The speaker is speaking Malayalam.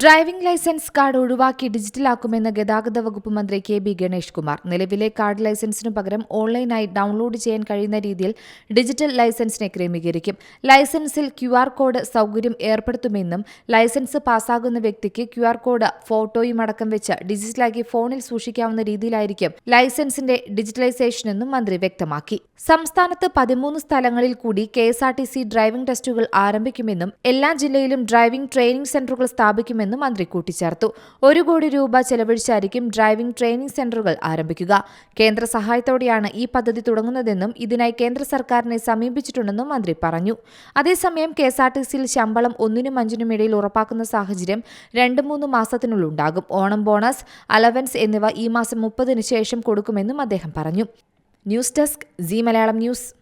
ഡ്രൈവിംഗ് ലൈസൻസ് കാർഡ് ഒഴിവാക്കി ഡിജിറ്റലാക്കുമെന്ന് ഗതാഗത വകുപ്പ് മന്ത്രി കെ ബി ഗണേഷ് കുമാർ. നിലവിലെ കാർഡ് ലൈസൻസിനു പകരം ഓൺലൈനായി ഡൗൺലോഡ് ചെയ്യാൻ കഴിയുന്ന രീതിയിൽ ഡിജിറ്റൽ ലൈസൻസിനെ ക്രമീകരിക്കും. ലൈസൻസിൽ ക്യു കോഡ് സൗകര്യം ഏർപ്പെടുത്തുമെന്നും ലൈസൻസ് പാസ്സാകുന്ന വ്യക്തിക്ക് ക്യു കോഡ് ഫോട്ടോയും അടക്കം വെച്ച് ഡിജിറ്റലാക്കി ഫോണിൽ സൂക്ഷിക്കാവുന്ന രീതിയിലായിരിക്കും ലൈസൻസിന്റെ ഡിജിറ്റലൈസേഷനെന്നും മന്ത്രി വ്യക്തമാക്കി. സംസ്ഥാനത്ത് പതിമൂന്ന് സ്ഥലങ്ങളിൽ കൂടി കെ ഡ്രൈവിംഗ് ടെസ്റ്റുകൾ ആരംഭിക്കുമെന്നും എല്ലാ ജില്ലയിലും ഡ്രൈവിംഗ് ട്രെയിനിംഗ് സെന്ററുകൾ സ്ഥാപിക്കുമെന്നും മന്ത്രി കൂട്ടിച്ചേർത്തു. ഒരു കോടി രൂപ ചെലവഴിച്ചായിരിക്കും ഡ്രൈവിംഗ് ട്രെയിനിംഗ് സെന്ററുകൾ ആരംഭിക്കുക. കേന്ദ്ര സഹായത്തോടെയാണ് ഈ പദ്ധതി തുടങ്ങുന്നതെന്നും ഇതിനായി കേന്ദ്ര സർക്കാരിനെ സമീപിച്ചിട്ടുണ്ടെന്നും മന്ത്രി പറഞ്ഞു. അതേസമയം കെ എസ് ആർ ടി സിയിൽ ശമ്പളം ഒന്നിനും അഞ്ചിനും ഇടയിൽ ഉറപ്പാക്കുന്ന സാഹചര്യം രണ്ട് മൂന്ന് മാസത്തിനുള്ളിൽ ഉണ്ടാകും. ഓണം ബോണസ് അലവൻസ് എന്നിവ ഈ മാസം മുപ്പതിന് ശേഷം കൊടുക്കുമെന്നും അദ്ദേഹം പറഞ്ഞു. News desk C Malayalam news.